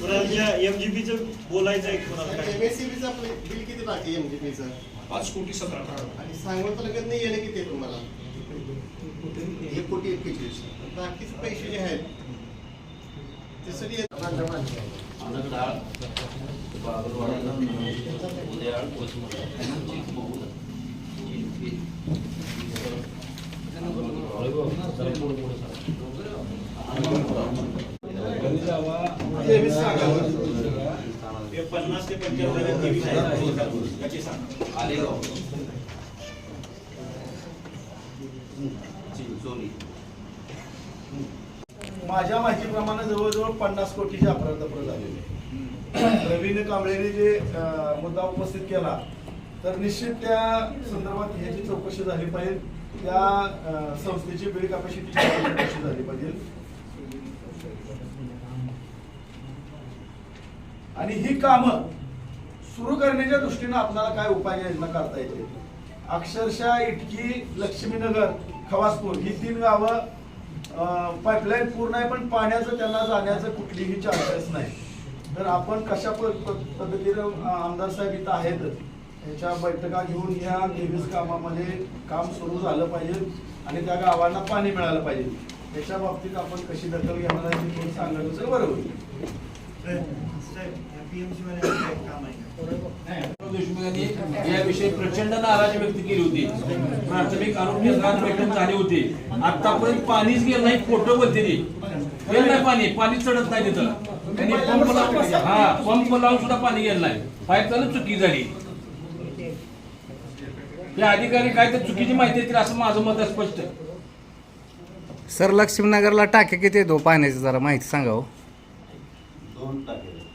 कुणाला एमजीपीचं बोलायचं आहे कुणाला बिल किती बाकी एमजीपीचं पाच कोटी सतरा आणि सांगून तालुक्यात नाही येणे किती आहे तुम्हाला? एक कोटी एक्केचाळीस बाकीचे पैसे जे आहेत ते सगळे तेवीस सांगा पन्नास ते पंच्याहत्तर तेवीस आहे सांगा माझ्या माहितीप्रमाणे जवळजवळ पन्नास कोटीचे अपराधपत्र झालेले रवीने कांबळेने जे मुद्दा उपस्थित केला तर निश्चित त्या संदर्भात ह्याची चौकशी झाली पाहिजे. त्या संस्थेची बिल कॅपॅसिटीची चौकशी झाली पाहिजे. आणि ही कामं सुरू करण्याच्या दृष्टीनं आपल्याला काय उपाययोजना करता येते अक्षरशः इटकी लक्ष्मीनगर खवासपूर ही तीन गावं पाईपलाईन पूर्ण आहे पण पाण्याचं त्यांना जाण्याचं कुठलीही चान्सेस नाही. तर आपण कशा प- प- पद्धतीनं आमदार साहेब इथं आहेतच याच्या बैठका घेऊन या तेवीस कामामध्ये काम सुरू झालं पाहिजे आणि त्या गावांना पाणी मिळालं पाहिजे. त्याच्या बाबतीत आपण कशी दखल घेणार आहे ते सांगायचं सांगितलं बरं होईल साहेब याविषयी प्रचंड नाराजी व्यक्त केली होती प्राथमिक आरोग्य केंद्रात बैठक झाली होती आतापर्यंत पाणीच गेलं नाही फोटो बोलते ती गेलं नाही पाणी पाणी चढत नाही तिथं त्यांनी पंप लावून हा पंप लावून सुद्धा पाणी गेलं नाही पाईप चालू चुकी झाली या अधिकारी काय तर चुकीची माहिती देतील असं माझं मत आहे स्पष्ट सर लक्ष्मीनगरला टाके किती येतो हो? पाण्याची जरा माहिती सांगा हो. दोन टाकेले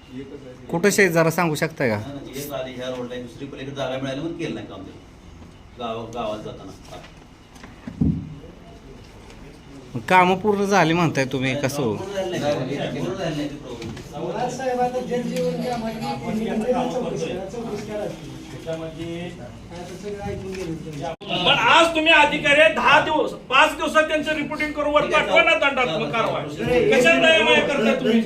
कुठं शेत जरा सांगू शकताय का? एक आधी ह्या रोडला एक दुसरी पलीकडे जागा मिळाली म्हणून केलं नाही काम ते. गाव गावात जाताना. कामं पूर्ण झाली म्हणताय तुम्ही कसं? हो पूर्ण झालं नाही का? पूर्ण झालं नाही ते प्रॉब्लेम. पण आज तुम्ही अधिकारी दहा दिवस पाच दिवसात त्यांचं रिपोर्टिंग करून वर पाठवा ना दंडात्मक कारवाई. कशा दयामय करता तुम्ही?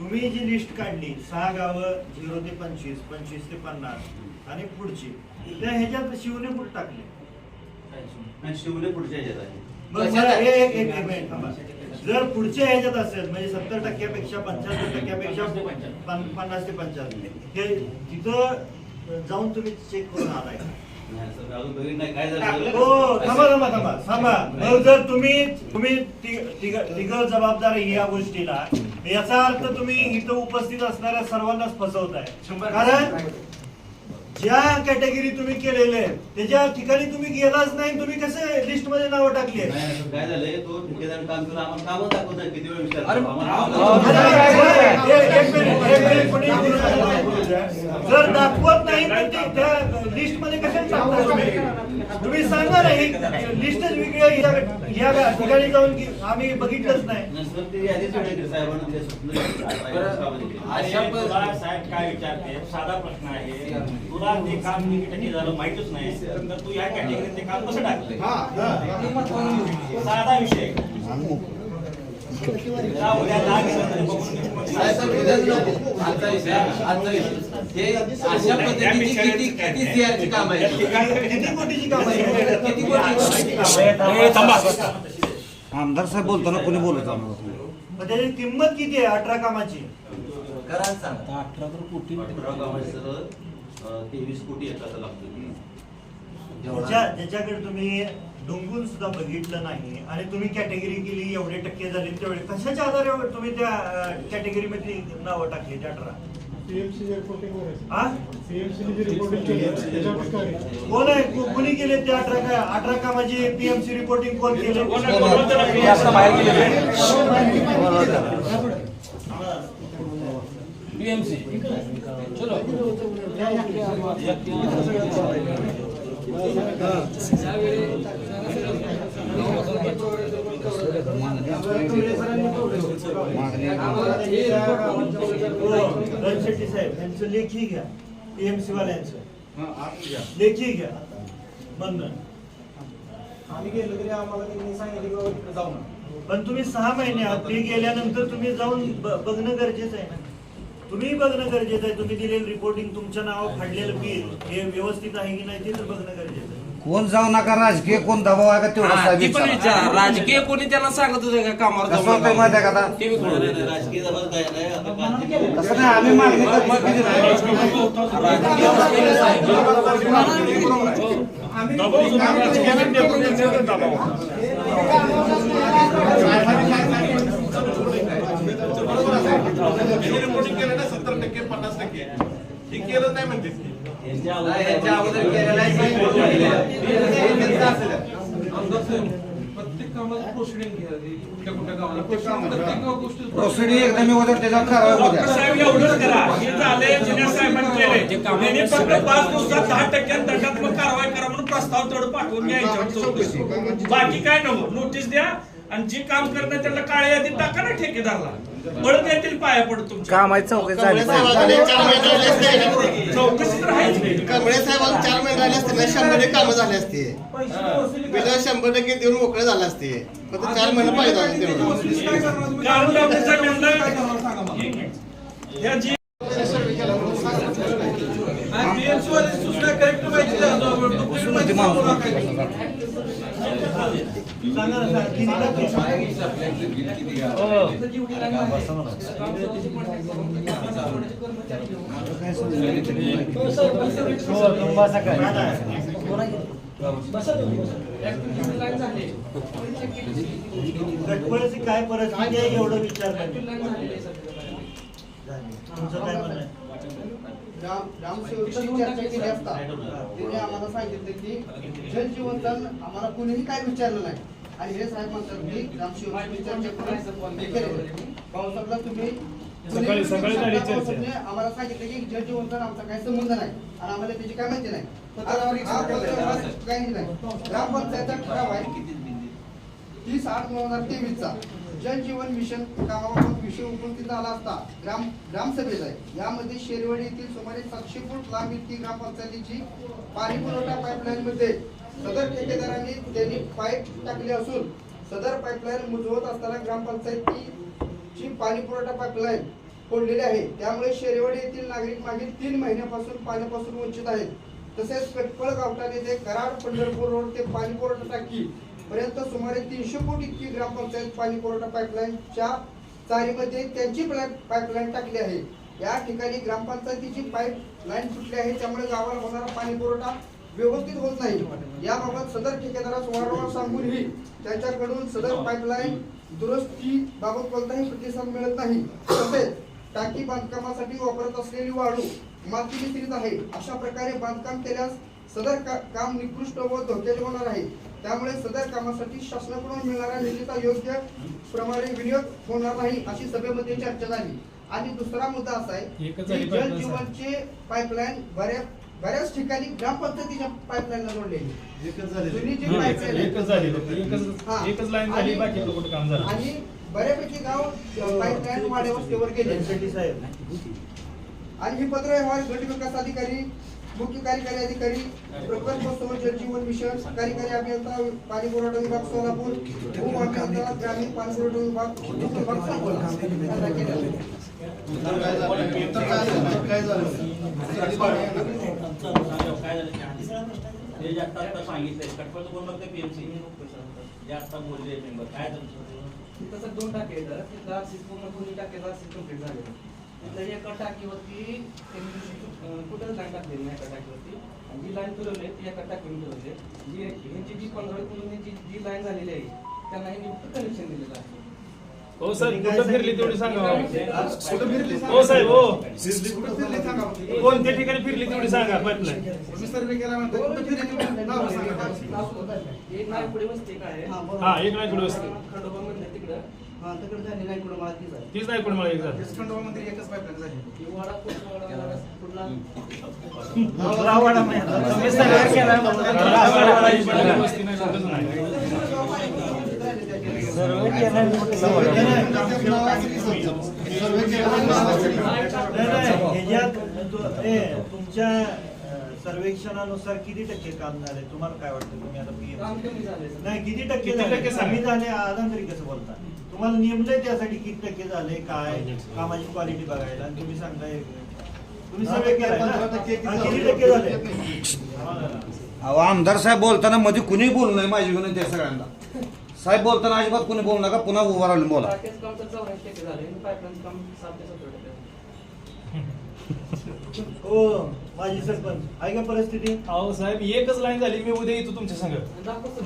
तुम्ही जी लिस्ट काढली सहा गावं झिरो ते पंचवीस पंचवीस ते पन्नास आणि पुढची त्या ह्याच्यात शिवने कुठं टाकले? शिवले पुढच्या ह्याच्यात आहे. बरं, मला हे एक एक एक मिनिट थांबा. जर पुढच्या ह्याच्यात असेल म्हणजे सत्तर टक्क्यापेक्षा पंच्याहत्तर टक्क्यापेक्षा पन- पन्नास ते पंच्याहत्तर हे तिथं जाऊन तुम्ही चेक करून आलाय का? नाही, सर, अजून बघितलं नाही काय झालं? हो थांबा थांबा थांबा. थांबा मग जर तुम्ही तुम्ही तिघ तिघ जबाबदार आहे या गोष्टीला याचा अर्थ तुम्ही इथं उपस्थित असणाऱ्या सर्वांनाच फसवताय. कारण ज्या कॅटेगरी तुम्ही केलेले त्याच्या ठिकाणी तुम्ही गेलाच नाही तुम्ही कसे लिस्टमध्ये नावं टाकली काय झालंय? तो ठेकेदार काम करून आम्हाला कामं दाखवत नाही किती वेळ विचार. जर दाखवत नाही तर त्या लिस्टमध्ये कशाला टाकता तुम्ही सांगा ना ही लिस्टच वेगळी या- या ठिकाणी जाऊन की आम्ही बघितलंच नाही. साहेब काय विचारते? साधा प्रश्न आहे. तुला ते काम किती टक्के झालं माहितच नाही. तर तू या कॅटेगरीत ते काम कसं टाकलं साधा विषय. अशा पद्धतीची किती किती CR ची कामं आहेत? किती कोटीची काम आहे किती कोटी ए, थांबा आमदार साहेब बोलताना कोणी बोलत आम्हाला मग त्याची किंमत किती आहे अठरा कामाची अठरा गावाचे सर अं, तेवीस कोटी एकाचा लागतो ज्याच्या ज्याच्याकडे तुम्ही डोंगून सुद्धा बघितलं नाही. आणि तुम्ही कॅटेगरी केली एवढे टक्के झाले तेवढे कशाच्या आधारे तुम्ही त्या कॅटेगरी मध्ये नावं टाकली त्या अठरा? कोण आहे? को- कोणी केले ते अठरा का अठरा कामाची पीएमसी रिपोर्टिंग कोण केले? चलो. रणशेट्टी साहेब यांचं लेखी घ्या पीएमसी वाल्यांचं लेखी घ्या बंद आम्ही गेलो तरी आम्हाला त्यांनी सांगितलं की जाऊ नका पण तुम्ही सहा महिने आहात. ते गेल्यानंतर तुम्ही जाऊन बघणं गरजेचं आहे ना. तुम्ही बघणं गरजेचं आहे. तुम्ही दिलेलं रिपोर्टिंग तुमच्या नावावर फाडलेलं बिल हे व्यवस्थित आहे की नाही ते तर बघणं गरजेचं आहे. कोण जाऊ नका राजकीय कोण दबाव आहे का तेवढा हा, साहेब ती पण विचारा. विचारा राजकीय कोणी त्यांना सांगत होते का कामावर कसं जाऊ होतंय माहिती आहे का? आता? ते बी कळू दे. राजकीय दबाव काय नाही आता बाकी- तसं नाही आम्ही मागणी करतो किती नाही. राजकीय असलेले साहेब. दबाव सुद्धा राजकीयाने नेतृत्वाचा दबाव रिपोर्टिंग केलं ना सत्तर टक्के पन्नास टक्के हे केलं नाही म्हणते यांच्या याच्या अगोदर अगोदर केलेलं आहे, काही बोलू नये. प्रत्येक कामाचं प्रोसिडिंग घ्या. कुठल्या कुठल्या गावाला प्रत्येक गोष्टी प्रोसिडिंग एकदा मी होतं त्याच्यावर कारवाई करा. हे दंडात्मक कारवाई म्हणून प्रस्ताव तेवढं पाठवून घ्या याच्यावर चौकशी. बाकी काय नको. नोटीस द्या. आणि जे काम करणार त्यांना काळ्या यादीत टाका ना ठेकेदारला. पळत येतील पाया पडत तुमच्या. कामाची चौकशी झाली कमळे पाहिजे. साहेबांनी चार महिने राहिले असते. चौकशी तर आहेच नाही कमळे साहेबांनी चार महिने राहिले असते. ना शंभर टक्के कामं झाले असते. बिलं शंभर टक्के देऊन मोकळे झाले असते. फक्त चार महिने पाहिजे होते तेवढं. कारण डॉक्टर साहेब म्हणलं या जी सूचना. किती टक्के? गटफळाची काय परिस्थिती आहे एवढं विचार तुमचं काय म्हणणं आहे ग्राम ग्रामसेवकांची चर्चा केली असता. त्यांनी आम्हाला सांगितलं की जल जीवन दान आम्हाला कोणीही काय विचारलं नाही. आणि हे साहेब म्हणतात की ग्रामसेवकांची चर्चा करून केलं पावसाला तुम्ही आम्हाला सांगितलं की जल जीवन दान आमचा काही संबंध नाही. आणि आम्हाला त्याची काय माहिती नाही. काही नाही. ग्रामपंचायतचा ठराव आहे. तीस आठ दोन हजार तेवीस चा जल जीवन मिशन कामाबाबत विषय उपस्थित झाला असता ग्राम ग्रामसभेचा आहे. यामध्ये शेरवडी येथील सुमारे सातशे फूट लांब इतकी ग्रामपंचायतीची पाणी पुरवठा पाईपलाईन मध्ये सदर ठेकेदारांनी त्यांनी पाईप टाकले असून सदर पाईपलाईन मुजवत असताना ग्रामपंचायतीची पाणी पुरवठा पाईपलाईन फोडलेली आहे. त्यामुळे शेरवडी येथील नागरिक मागील तीन महिन्यापासून पाण्यापासून वंचित आहेत. तसेच पेटफळ गावठाण ते कराड पंढरपूर रोड ते पाणी पुरवठा टाकी पर्यंत सुमारे तीनशे फूट इतकी ग्रामपंचायत पाणी पुरवठा पाईपलाईनच्या चारीमध्ये त्यांची पाईपलाईन टाकली आहे. या ठिकाणी ग्रामपंचायतीची पाईप लाईन फुटली आहे त्यामुळे गावाला होणारा पाणी पुरवठा व्यवस्थित होत नाही. याबाबत सदर ठेकेदारास वारंवार सांगूनही त्यांच्याकडून सदर पाईपलाईन दुरुस्ती बाबत कोणताही प्रतिसाद मिळत नाही. तसेच टाकी बांधकामासाठी वापरत असलेली वाळू माती मिश्रित आहे. अशा प्रकारे बांधकाम केल्यास सदर का- काम निकृष्ट व धोक्याचे होणार आहे. त्यामुळे सदर कामासाठी शासनाकडून मिळणाऱ्या निधीचा योग्य प्रमाणे विनियोग होणार नाही अशी सभेमध्ये चर्चा झाली. आणि दुसरा मुद्दा असा आहे की जल जीवनचे पाईपलाईन बऱ्याच बऱ्याच ठिकाणी ग्रामपंचायतीच्या पाईपलाईनला जोडलेली हा. आणि- बाकी कुठं काम झालं. आणि बऱ्यापैकी गाव पाईपलाईन वाड्यावस्तीवर गेले. आणि ही पत्र व्यवहार गट विकास अधिकारी मुख्य कार्यकारी अधिकारी प्रकल्प सह जलजीवन मिशन कार्यकारी अभियंता पाणी पुरवठा विभाग सोलापूर उपअभियंता ग्रामीण पाणी पुरवठा विभाग आहे. काय झालं? काय झालं? काय झालं? ते जे आता आता सांगितलंय. कटपळ कोण बघते पीएमसी. जे आता बोलले मेंबर. काय तुमचं? तसं दोन टाके पूर्ण दोन्ही टाक्याचं आरसीस कंप्लीट झालेलं. तिथं एका टाकीवरती त्यांनी कुठंच लाईन टाकलेली नाही एका टाकीवरती आणि जी लाईन फिरवली ती एका टाकीवर फिरवली जी ह्यांची जी पंधरा किलोमीटरची जी लाईन झालेली आहे त्यांना फक्त कनेक्शन दिलेलं आहे. हो साहेब कुठं फिरली तेवढी सांगा कुठं फिरली हो साहेब हो. कुठं फिरली सांगा कोणत्या ठिकाणी फिरली तेवढी सांगा पाईपलाईन कुठं सांगा. एक नाही पुढे वस्ती. वस्ती तिकडं हा, झाली नाही कुठं मला तीच नाही कोण मला एक झाली एकच पाईपलाईन झाली. कुठला कुठला? रावाडा ही वस्ती नाही कुठंच नाही सर्वे केलाय म्हणून सर्वे केला. नाही, नाही, ह्याच्यात तु- ए, तुमच्या सर्वेक्षणानुसार किती टक्के काम झाले तुम्हाला काय वाटतं तुम्ही आता काम PM? कमी झाले नाही किती टक्के किती झाले? टक्के कमी. झाले आनंद तरी कसं बोलता तुम्हाला नेमलंय त्यासाठी किती टक्के झाले काय कामाची क्वालिटी बघायला आणि तुम्ही सांगताय तुम्ही सगळे केलाय ना? पंधरा टक्के किती हा, किती झाले? टक्के झाले अहो आमदार साहेब बोलताना मध्ये कुणी बोलू नये माझी विनंती आहे सगळ्यांना साहेब बोलताना अजिबात कुणी बोलू नका पुन्हा उभा राहून बोला टाकेचं काम तर चौऱ्याऐंशी टक्के झाले आणि पाईपलाईनचं काम सात ते सत्तर टक्के झाले. हो माझी सरपंच आहे का परिस्थिती? अहो साहेब एकच लाईन झाली मी उद्या येतो तुमच्या संग.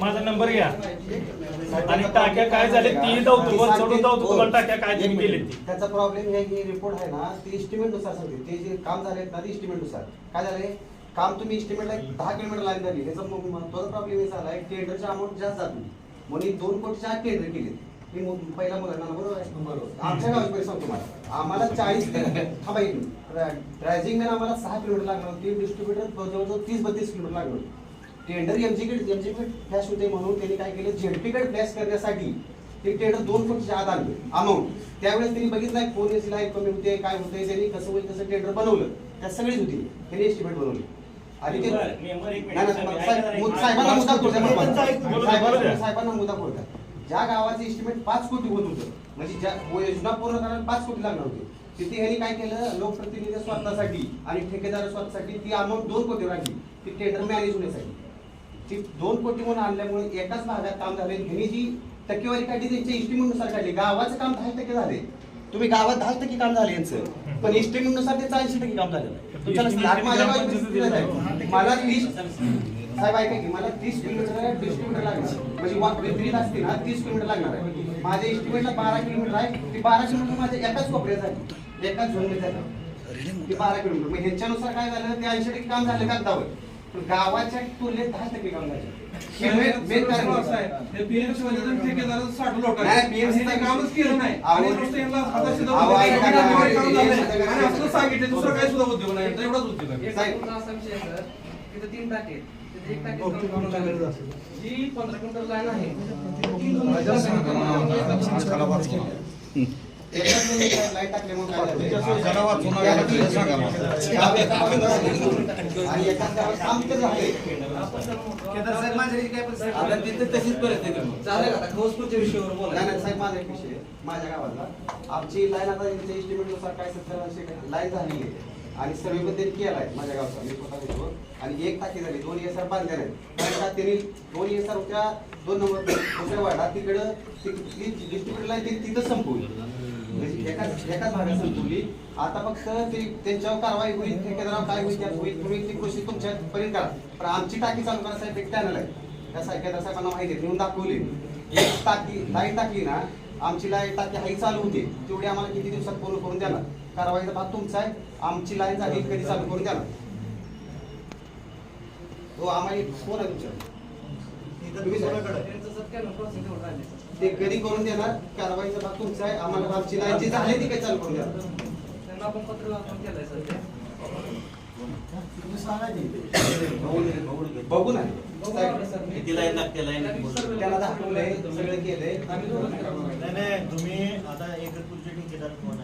माझा नंबर घ्या. आणि टाक्या काय झाले ती धावतो वर चढून धावतो तुम्हाला टाक्या काय तुम्ही केले त्याचा प्रॉब्लेम हे की रिपोर्ट आहे ना ते एस्टिमेटनुसार सांगते. ते जे काम झाले ना ते एस्टिमेटनुसार. काय झालंय? काम तुम्ही एस्टिमेटला दहा किलोमीटर लाईन झाली त्याचा महत्त्वाचा प्रॉब्लेम हे झालाय टेंडरचा अमाऊंट जास्त जात नाही म्हणून दोन कोटीच्या आत टेंडर केले मी पहिला मुलांना बरोबर आहे बरोबर आमच्या गावात पैसे सांगतो मला. आम्हाला चाळीस थांबा एक ड्रायझिंग मॅन आम्हाला सहा किलोमीटर लागणार होती. डिस्ट्रीब्युटर जवळजवळ तीस बत्तीस किलोमीटर लागणार होते. टेंडर एमजीकडे एमजीकडे फ्लॅश होते म्हणून त्यांनी काय केलं? झेडपीकडे फ्लॅश करण्यासाठी ते टेंडर दोन कोटीच्या आत आणलं. अमाऊंट त्यावेळेस त्यांनी बघितलं कोण याची लाईन कमी होते काय होते? त्यांनी कसं होईल कसं टेंडर बनवलं. त्या सगळीच होती. त्यांनी एस्टिमेट बनवली. आणि ते साहेबांना मुद्दा साहेबांना मुद्दा कोणता ज्या गावाचं एस्टिमेट पाच कोटी होत होतं. म्हणजे ज्या योजना पूर्ण करायला पाच कोटी लागणार होते. तिथे ह्यांनी काय केलं? लोकप्रतिनिधी स्वार्थासाठी आणि ठेकेदार स्वार्थासाठी ती अमाऊंट दोन कोटी राखली ती टेंडर मॅनेज होण्यासाठी. ती दोन कोटी म्हणून आणल्यामुळे एकाच भागात काम झाले ह्यांनी जी टक्केवारी काढली त्यांच्या इस्टिमेटनुसार काढली. गावाचं काम दहा टक्के झाले तुम्ही गावात दहा टक्के काम झाले यांचं. पण इस्टिमेटनुसार त्याचं ऐंशी टक्के काम झालेलं आहे. आहे. मला साहेब ऐका की मला तीस किलोमीटर डिस्ट्रीब्युटर लागणार. म्हणजे वा- विपरीत असते ना तीस किलोमीटर लागणार आहे. माझ्या इस्टिमेटला बारा किलोमीटर आहे. ती बारा किलोमीटर माझ्या एकाच कोपऱ्यात आहे एकाच झोनमध्ये आहे ती बारा किलोमीटर. मग ह्यांच्यानुसार काय झालं? ते ऐंशी टक्के काम झालं कागदावर पण गावाच्या तुलनेत दहा टक्के काम झालं. सांगितलं, दुसरं काही सुद्धा उद्योग नाही. एवढाच उद्योग आहे. तिथे तीन टाके. तिथे एक. जी पंधरा क्विंटल लाईन आहे लाइट टाकल्यामुळे तशीच परिस्थिती का आता खवसपूरच्या विषयावर नाही बोला. नाही साहेब माझा एक विषय. माझ्या गावातला. आमची लाईन आता estimate नुसार काय सत्तर लाईन झालेली आहे. आणि सर्वे पण त्यांनी केलाय माझ्या गावचा. मी स्वतः घेतो आणि एक टाकी झाली दोन एसआर बांधल्या नाही कारण का त्यांनी दोन एसआर होत्या दोन नंबर दुसऱ्या वाडा तिकडं डिस्ट्रीब्युटर लाईन तिथं संपवली. म्हणजे एकाच एकाच भागात संपवली. आता फक्त ते त्यांच्यावर कारवाई होईल ठेकेदारावर काय होईल त्यात होईल तुम्ही ती कृषी तुमच्या पर्यंत करा. पण आमची टाकी चालू करण्यासाठी साहेब एक टॅनल आहे. त्या साहेब साहेबांना माहिती देऊन नेऊन दाखवली. एक टाकी लाइट टाकली ना आमची लाइट टाकी हाई चालू होती. तेवढी आम्हाला किती दिवसात पूर्ण करून द्याला कारवाईचा भाग तुमचा आहे. आमची लाईन झाली कधी चालू करून द्याला हो आम्हाला फोन आहे तुमच्या ते कधी करून देणार? कारवाईचा भाग तुमचा आहे. आम्हाला आमची लाईन जी झाली ती काही चालू करून द्या. त्यांना आपण पत्र केलंय सर बघू ना त्याला दाखवलंय सगळं केलंय. तुम्ही आता कोण-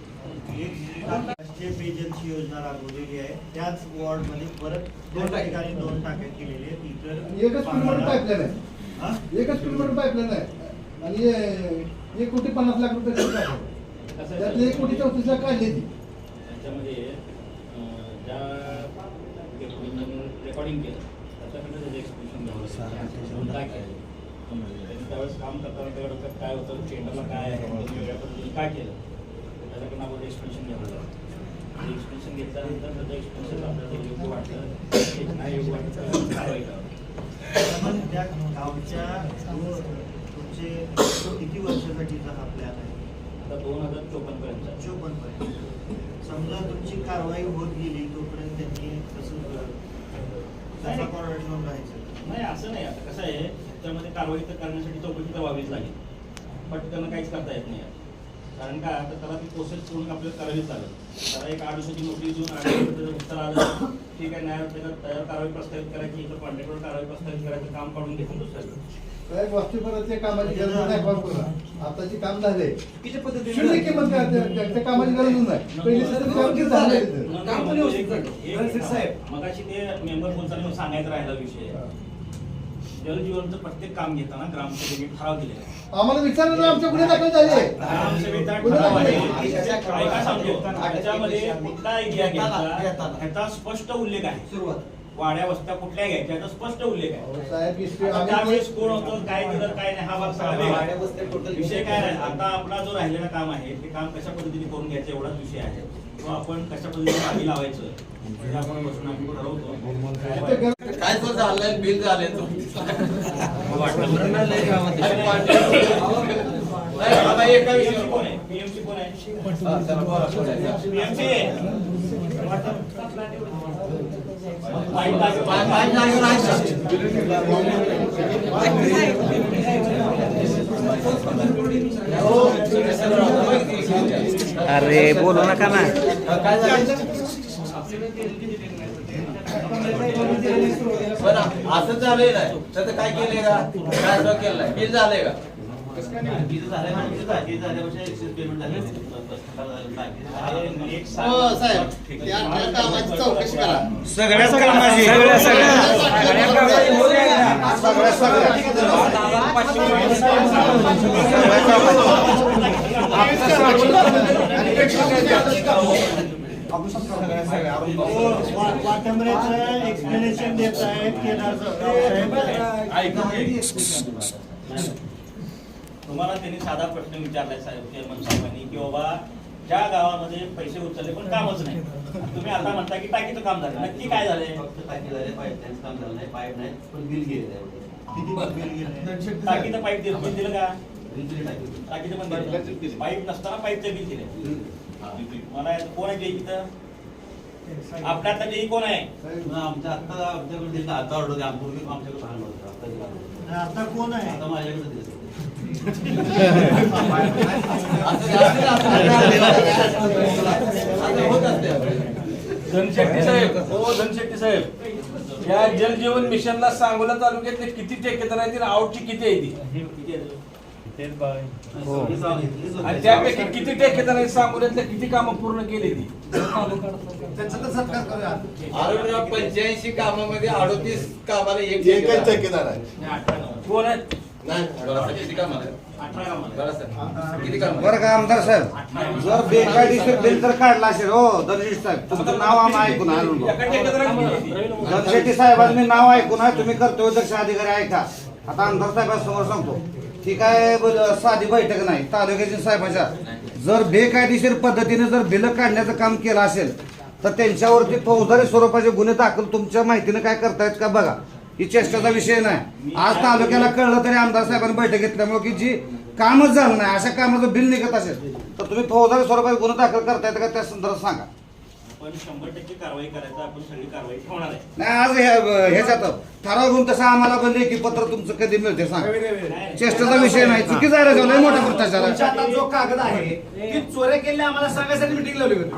राष्ट्रीय पेयजलची योजना राबवलेली आहे. त्याच वॉर्डमध्ये परत दोन ठिकाणी दोन टाक्या केलेल्या आहेत. इतर एकच किलोमीटर पाईपलाईन आहे. हा? एकच किलोमीटर पाईपलाईन आहे. आणि हे- एक कोटी पन्नास लाख रुपये खर्च आहे. त्यातले एक कोटी चौतीस लाख काढले ती त्याच्यामध्ये ज्या रेकॉर्डिंग केलं त्याच्याकडे त्याचं त्यावेळेस काम करताना त्या डोक्यात काय होतं? टेंडरला काय आहे? काय केलं? त्याच्याकडनं आपण एक्सप्लेनेशन घ्यावं लागतं एक्सप्लेनेशन घेतल्यानंतर त्याचं एक्सप्लेनेशन आपल्याला योग्य वाटलं नाही योग्य वाटलं कारवाई करावी त्या गावच्या तुमचे किती वर्षासाठीचा हा प्लॅन आहे? आता दोन हजार चोपन्नपर्यंत. चोपन्न पर्यंत समजा तुमची कारवाई होत गेली तोपर्यंत त्यांनी कसं त्याचा कॉर्डर ठेवून राहायचं? नाही असं नाही. आता कसं आहे त्यामध्ये कारवाई तर करण्यासाठी चौकशी तर व्हावीच लागेल. पण त्यांना काहीच करता येत नाही. आता. कारण काय? आता त्याला ती प्रोसेस करून आपल्याला करावी चालेल. त्याला एक आठ दिवसाची नोटीस देऊन आठ त्याचं उत्तर आलं. ठीक आहे नाही त्याला तयार कारवाई प्रस्तावित करायची इथं कॉन्ट्रॅक्टवर कारवाई प्रस्तावित करायचं काम काढून घेऊन दुसऱ्या साहेब वस्तीपर्यंत कामाची? गरज नाही फार करू. आताची काम झाले. चुकीच्या पद्धतीने शून्य किंमत काय? त्या- त्या- त्या कामाची गरज नाही. पहिली सतत काम किती झालंय तिथं? काम पण व्यवस्थित झालं. रणजित साहेब. मगाशी ते मेंबर बोलताना मला सांगायचं राहिला विषय. जलजीवनचं प्रत्येक काम घेताना ग्रामसभेने ठराव दिलेला आहे. आम्हाला विचारलं ना आमच्या गुन्हे दाखल झाले. ग्रामसभेचा गुन्हे ठराव दाखल आहे. झाले. ऐका सांगतो. त्याच्यामध्ये कुठला एरिया घ्यायचा ह्याचा स्पष्ट उल्लेख आहे. सुरुवात. वाड्या वस्त्या कुठल्या घ्यायच्या याचा स्पष्ट उल्लेख आहे. अहो, साहेब हिस्ट्री आता आम्ही त्यावेळेस कोण होतं काय दिलं काय नाही हा भाग सगळा वेगळा. वाड्या आहे. वस्त्या total विषय काय आता आपला जो राहिलेला काम आहे ते काम कशा पद्धतीने करून घ्यायचं एवढाच विषय आहे. किंवा आपण कशा पद्धतीने मागे लावायचं आपण बसून आम्ही ठरवतो काय तो झालंय बिल झालंय तो. एका PMC कोण आहे पीएमसी कोण आहे. अरे बोलू नका ना. असं झालंय ना. तर काय केलंय का? काय न केलंय? बिल झालंय का? बाकीचं कामाची चौकशी करा सगळ्याच कामाची सगळ्या सगळ्या एक्सप्लेनेशन देत आहेत केदार साहेब ऐकून घे. तुम्हाला त्यांनी साधा प्रश्न विचारलाय साहेब चेअरमन साहेबांनी की बाबा ज्या गावामध्ये पैसे उचलले पण कामच नाही. तुम्ही आता म्हणता की टाकीचं काम झालं. नक्की काय झालंय? फक्त टाकी झाले पाईप काम झालं नाही पाईप नाही पण बिल गेले टाकीचं पाईप दिलं बिल दिलं का? टाकीचं पण दिलं. पाईप नसताना पाईपचं बिल दिलं मला कोण आहे जे इथं? आपल्यातलं जे कोण आहे? आमच्या आता आमच्याकडे दिलं आता ऑर्डर आमच्याकडे आता दिलं. ऑर्डर. आता कोण आहे? आता माझ्याकडे. धनशेट्टी साहेब हो धनशेट्टी साहेब. या जलजीवन मिशनला सांगोला तालुक्यातले किती ठेकेदार आहेत आणि आउटची किती आहे ती. आणि त्यापैकी किती ठेकेदार आहेत सांगोल्यातल्या? किती कामं पूर्ण केली ती? त्यांचा तर सत्कार करूया. पंच्याऐंशी कामामध्ये अडोतीस कामाला एक ठेकेदार आहे. कोण आहेत? बरं का आमदार साहेब? जर बेकायदेशीर बिल जर काढला असेल हो दनशेट्टी साहेब तुमचं नाव आम्ही ऐकून ती? दनशेट्टी साहेबांचं मी नाव ऐकून आहे तुम्ही कर्तव्यदक्ष अधिकारी ऐका. आता आमदार साहेबांसमोर सांगतो. ठीक आहे बोल- साधी बैठक नाही तालुक्याच्या साहेबांच्या. जर बेकायदेशीर पद्धतीने जर बिलं काढण्याचं काम केलं असेल तर त्यांच्यावरती फौजदारी स्वरूपाचे गुन्हे दाखल तुमच्या माहितीने काय करतायत का बघा. ही चेष्टाचा विषय नाही. आज तालुक्याला कळलं तरी आमदार साहेबांनी बैठक घेतल्यामुळे की जी कामच झालं नाही अशा कामाचं बिल निघत असेल तर तुम्ही फौजदारी स्वरूपात गुन्हा दाखल करतायत का त्या संदर्भात सांगा. आपण शंभर टक्के कारवाई करायचं आपण सगळी कारवाई ठेवणार आहे नाही आज ह्या- ह्याच्यात ठराव घेऊन तसं आम्हाला पण लेखी पत्र तुमचं कधी मिळते सांगा चेष्टाचा विषय नाही चुकीचा आहे रे, लय मोठा भ्रष्टाचार तुमच्या आहे. हातात जो कागद आहे ती चोऱ्या केल्या आम्हाला सांगायसाठी मिटिंग लावली होती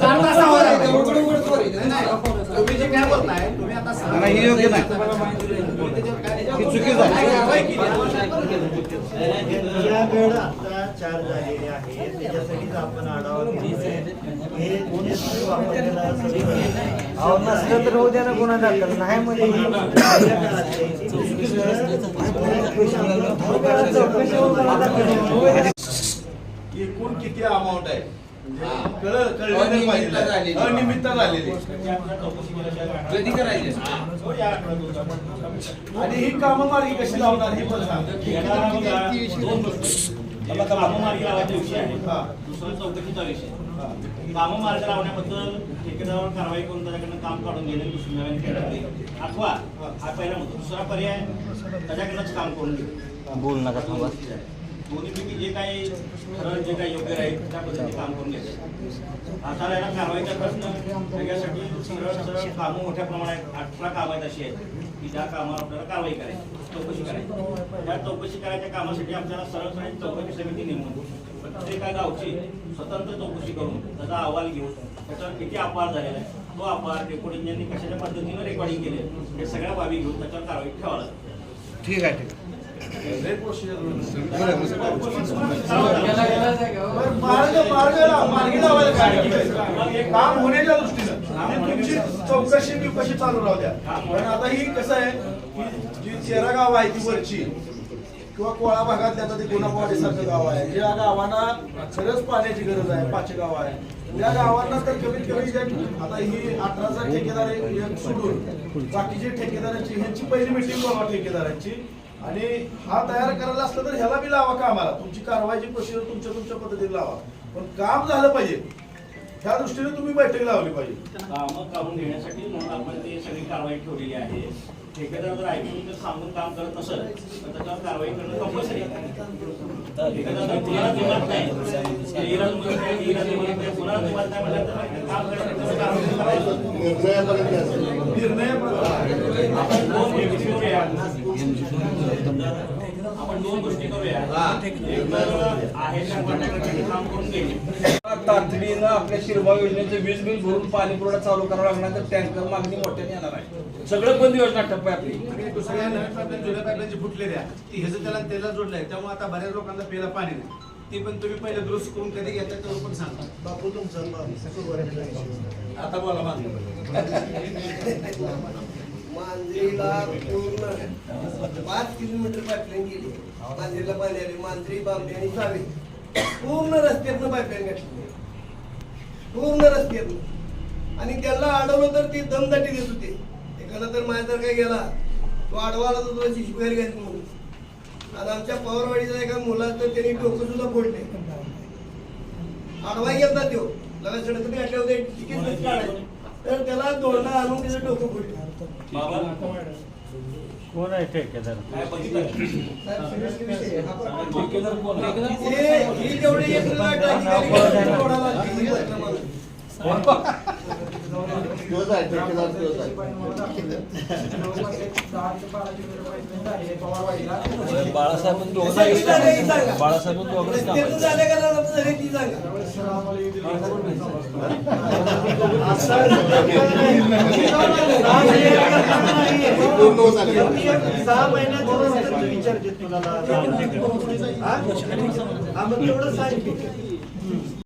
सांगता सांगा. नाही, नाही. तुम्ही जे काय बोलताय तुम्ही आता सांगा. नाही, हे योग्य नाही. ही चुकीचं आहे. कारवाई केली. या बेड आता चार झालेले आहे त्याच्यासाठीच आपण आढावा घेतोय हे हे सुरू वापरलेलं असं नसलं तर उद्या ना गुन्हा दाखल नाही एकूण किती अमाऊंट आहे? कळलं कळलं नाही अनियमितता झालेली. पाहिजे. अनियमितता झालेली. कधी करायचे हो, आणि ही कामं मार्गी कशी लावणार हे पण सांग. गोष्टी एक काममार्ग लावायचा विषय आहे. दुसरा चौकशीचा विषय काममार्ग लावण्याबद्दल ठेकेदारावर कारवाई करून त्याच्याकडनं काम काढून घेणे दुसरी नव्याने केलं अथवा हा पहिला मुद्दा. दुसरा पर्याय त्याच्याकडनंच काम करून घेऊ बोल नका थांबा. दोन्हीपैकी जे काही ठरवलं जे काही योग्य राहील त्या पद्धतीने काम करून घ्यायचं आता याला कारवाईचा प्रश्न त्याच्यासाठी सरळ सरळ कामं मोठ्या प्रमाणात अठरा कामं आहेत अशी आहेत की ज्या कामावर आपल्याला कारवाई करायची चौकशी करायची. त्या चौकशी करायच्या कामासाठी आपल्याला सरळ सरळ चौकशी समिती नेमून ते काय गावची स्वतंत्र चौकशी करून त्याचा अहवाल घेऊन त्याच्यावर किती अपवाद झालेला आहे तो अपवाद रेकॉर्डिंग यांनी कशाच्या पद्धतीनं रेकॉर्डिंग केले हे सगळ्या बाबी घेऊन त्याच्यावर कारवाई ठेवावं ठीक आहे ठीक आहे. काम होण्याच्या दृष्टीनं तुमची चौकशी बिकशी चालू राहू द्या पण आता ही कसं आहे जी चेरा गाव आहे ती वरची किंवा कोळा भागात आता ते गुणापवाडी सारखं गाव आहे ज्या गावांना खरंच पाण्याची गरज आहे पाच गाव आहे त्या गावांना तर कमीत कमी आता ही अठराचा ठेकेदार आहे, सोडून बाकीचे ठेकेदारांची ह्यांची पहिली मिटिंग बोलवा ठेकेदारांची. आणि हा तयार करायला असलं तर ह्याला बी लावा कामाला. तुमची कारवाईची प्रोसिजर तुमच्या तुमच्या पद्धतीने लावा. पण काम झालं पाहिजे. त्या दृष्टीने तुम्ही बैठक लावली पाहिजे. कामं करून घेण्यासाठी म्हणून आपण ते सगळी कारवाई ठेवलेली आहे. ठेकेदार जर ऐकून जर सांगून काम करत नसेल तर त्याच्यावर कारवाई करणं कंपल्सरी ठेकेदार जर कुणाला जमत नाही ते इराद म्हणत नाही, इराद म्हणत नाही, कुणाला जमत नाही म्हटलं तर काम करण्याचं कारवाई करायचं. निर्णय आपण दोन आपण दोन गोष्टी करूया. एक तर आहे त्या कॉन्ट्रॅक्टरसाठी काम करून घ्यायचे तातडीनं आपल्या शिरभाव योजनेचं वीज बिल भरून पाणी पुरवठा चालू करावा लागणार तर टँकर मागणी मोठ्याने येणार आहे. सगळं बंद योजना टप्पा आहे आपली. आणि दुसऱ्या नवीन पाईपलाईन जुन्या पाईपलाईनची फुटलेल्या ती ह्याचं त्याला त्याला जोडलंय. त्यामुळे आता बऱ्याच लोकांना प्यायला पाणी नाही. ती पण तुम्ही पहिले दुरुस्त करून कधी घेता त्यावर पण सांगा. बापू तुमचं आता बोला माझं मांजरीला पूर्ण पाच किलोमीटर पाईपलाईन गेली. मांजरीला पाणी आले मांजरी बांबे आणि सावे पूर्ण रस्त्यातनं पाईपलाईन घातली पूर्ण रस्त्यातनं. आणि त्याला अडवलं तर ते दमदाटी देत होते. एखादा तर माझ्या जर काय गेला. तो अडवाला तर तुला शिशुगारी घ्यायची म्हणून. आणि आमच्या पवारवाडीचा एका मुलाचं त्यांनी डोकं सुद्धा फोडले आडवा गेलता तो. लगा सडक गाठले होते तिकीट काढायचं. तर त्याला दोनदा आणून त्याचं डोकं बाबा. कोण आहे ठेकेदार? ठेकेदार कोण आहे? हे एक लाट दिवस ठेकेदार दिवस बाळासाहेब बाळासाहेब सहा महिन्यात विचारते तुला